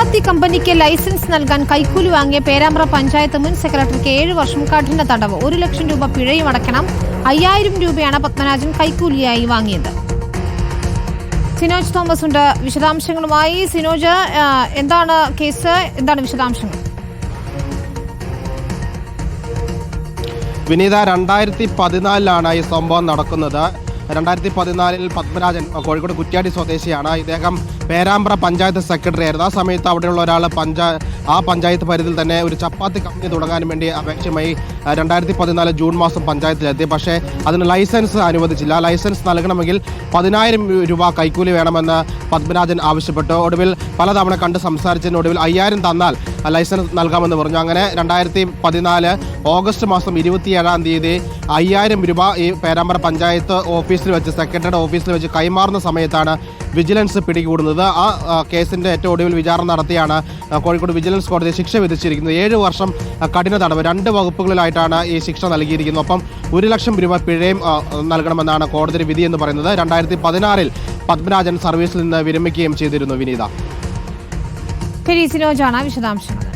ചപ്പാത്തി കമ്പനിക്ക് ലൈസൻസ് നൽകാൻ കൈക്കൂലി വാങ്ങിയ പേരാമ്പ്ര പഞ്ചായത്ത് മുൻ സെക്രട്ടറിക്ക് ഏഴ് വർഷം കഠിന തടവ്. ഒരു ലക്ഷം രൂപ പിഴയും അടക്കണം അയ്യായിരം രൂപയാണ് പത്മരാജൻ കൈക്കൂലിയായി വാങ്ങിയത്. സിനോജ് തോമസ് ഉണ്ട്. വിശദാംശങ്ങളുമായി സിനോജ് എന്താണ് കേസ്? എന്താണ് വിശദാംശങ്ങൾ? വിനീത രണ്ടായിരത്തി പതിനാലിലാണ് ഈ സംഭവം നടക്കുന്നത്. രണ്ടായിരത്തി പതിനാലിൽ പത്മരാജൻ കോഴിക്കോട് കുറ്റ്യാടി സ്വദേശിയാണ്. ഇദ്ദേഹം പേരാമ്പ്ര പഞ്ചായത്ത് സെക്രട്ടറി ആയിരുന്നു. ആ സമയത്ത് അവിടെയുള്ള ഒരാൾ പഞ്ചാ ആ പഞ്ചായത്ത് പരിധിയിൽ തന്നെ ഒരു ചപ്പാത്തി കമ്പനി തുടങ്ങാൻ വേണ്ടി അപേക്ഷയുമായി രണ്ടായിരത്തി പതിനാല് ജൂൺ മാസം പഞ്ചായത്തിലെത്തി. പക്ഷേ അതിന് ലൈസൻസ് അനുവദിച്ചില്ല. ലൈസൻസ് നൽകണമെങ്കിൽ പതിനായിരം രൂപ കൈക്കൂലി വേണമെന്ന് പത്മരാജൻ ആവശ്യപ്പെട്ടു. ഒടുവിൽ പലതവണ കണ്ട് സംസാരിച്ചതിന് ഒടുവിൽ അയ്യായിരം തന്നാൽ ലൈസൻസ് നൽകാമെന്ന് പറഞ്ഞു. അങ്ങനെ രണ്ടായിരത്തി പതിനാല് ഓഗസ്റ്റ് മാസം ഇരുപത്തിയേഴാം തീയതി അയ്യായിരം രൂപ ഈ പേരാമ്പ്ര പഞ്ചായത്ത് ഓഫീസിൽ വെച്ച് സെക്രട്ടറിയുടെ ഓഫീസിൽ വെച്ച് കൈമാറുന്ന സമയത്താണ് വിജിലൻസ് പിടികൂടുന്നത്. ആ കേസിന്റെ ഏറ്റവും ഒടുവിൽ വിചാരണ നടത്തിയാണ് കോഴിക്കോട് വിജിലൻസ് കോടതി ശിക്ഷ വിധിച്ചിരിക്കുന്നത്. ഏഴ് വർഷം കഠിന തടവ് രണ്ട് വകുപ്പുകളിലായിട്ടാണ് ഈ ശിക്ഷ നൽകിയിരിക്കുന്നത്. ഒപ്പം ഒരു ലക്ഷം രൂപ പിഴയും നൽകണമെന്നാണ് കോടതി വിധി എന്ന് പറയുന്നത്. രണ്ടായിരത്തി പതിനാറിൽ പത്മരാജൻ സർവീസിൽ നിന്ന് വിരമിക്കുകയും ചെയ്തിരുന്നു വിനീത. സിനോജാണ് വിശദാംശങ്ങൾ.